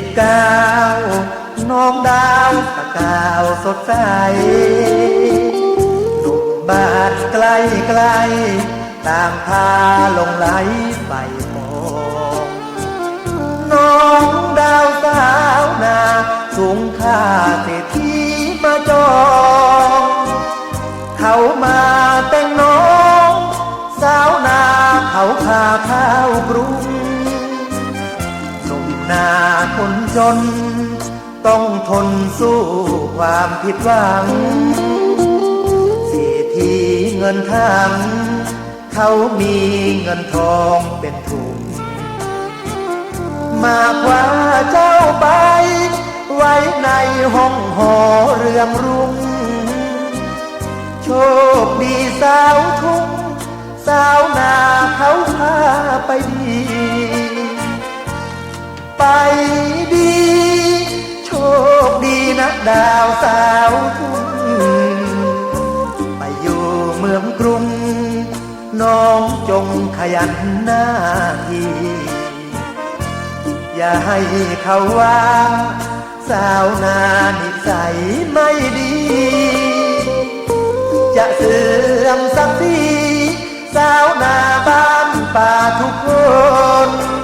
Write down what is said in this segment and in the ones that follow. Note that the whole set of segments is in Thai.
สิบเก้าน้องดาวตะกาวสดใสหนุ่มบ้านไกลไกลต่างพาลงไหลไปมองน้องดาวสาวนาสูงค่าเศรษฐีมาจองเขามาแต่งน้อง สาวนาเขาพาข้าวกรุง หนุ่มนาคนจน ต้องทนสู้ความผิดหวังเศรษฐีเงินทังเขามีเงินทองเป็นถุงมาคว้าเจ้าไป ไว้ในห้องหอเรืองรุ่ง โชคดีสาวทุ่ง สาวนาเขาพาไปดี ไปดี โชคดีนะดาวสาวทุ่งไปอยู่เมืองกรุง น้องจงขยันหน้าที่ อย่าให้เขาว่า สาวนานิสัยไม่ดี จะเสื่อมสักทีสาวนาบ้านป่าทุกคน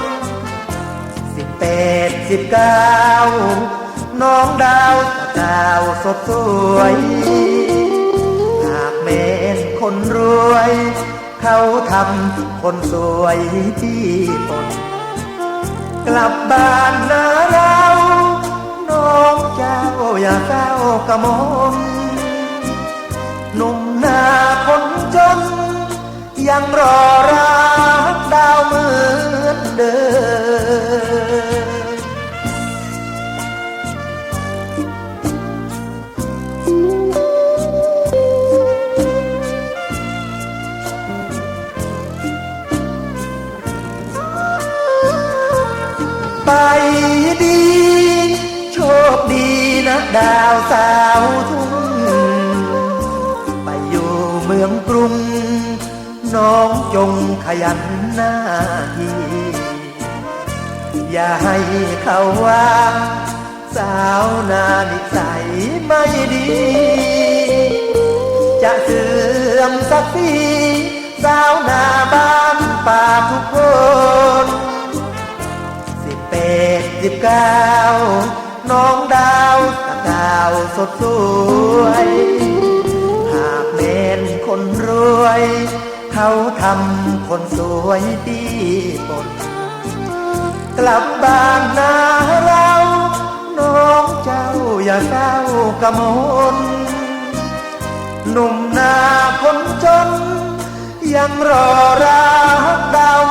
สิบเก้าน้องดาวตะดาวสดสวย หากแม่นคนรวย เขาทำคนสวยที่ตนกลับบ้านนาเรา น้องเจ้าอย่าเศร้ากระมมหนุ่มนาคนจน ยังรอรักดา ไปดี โชคดีนะดาวสาวทุ่งไปอยู่เมืองกรุง น้องจงขยันหน้าที่ อย่าให้เขาว่า สาวนานิสัยไม่ดี จะเสื่อมสักทีสาวนาบ้านป่าทุกคน สิบเก้าน้องดาวตะดาวสดสวย หากเน้นคนรวย เขาทำคนสวยดีปนกลับบ้านนาเรา น้องเจ้าอย่าเศร้ากระมนหนุ่มนาคนจน ยังรอรักดาว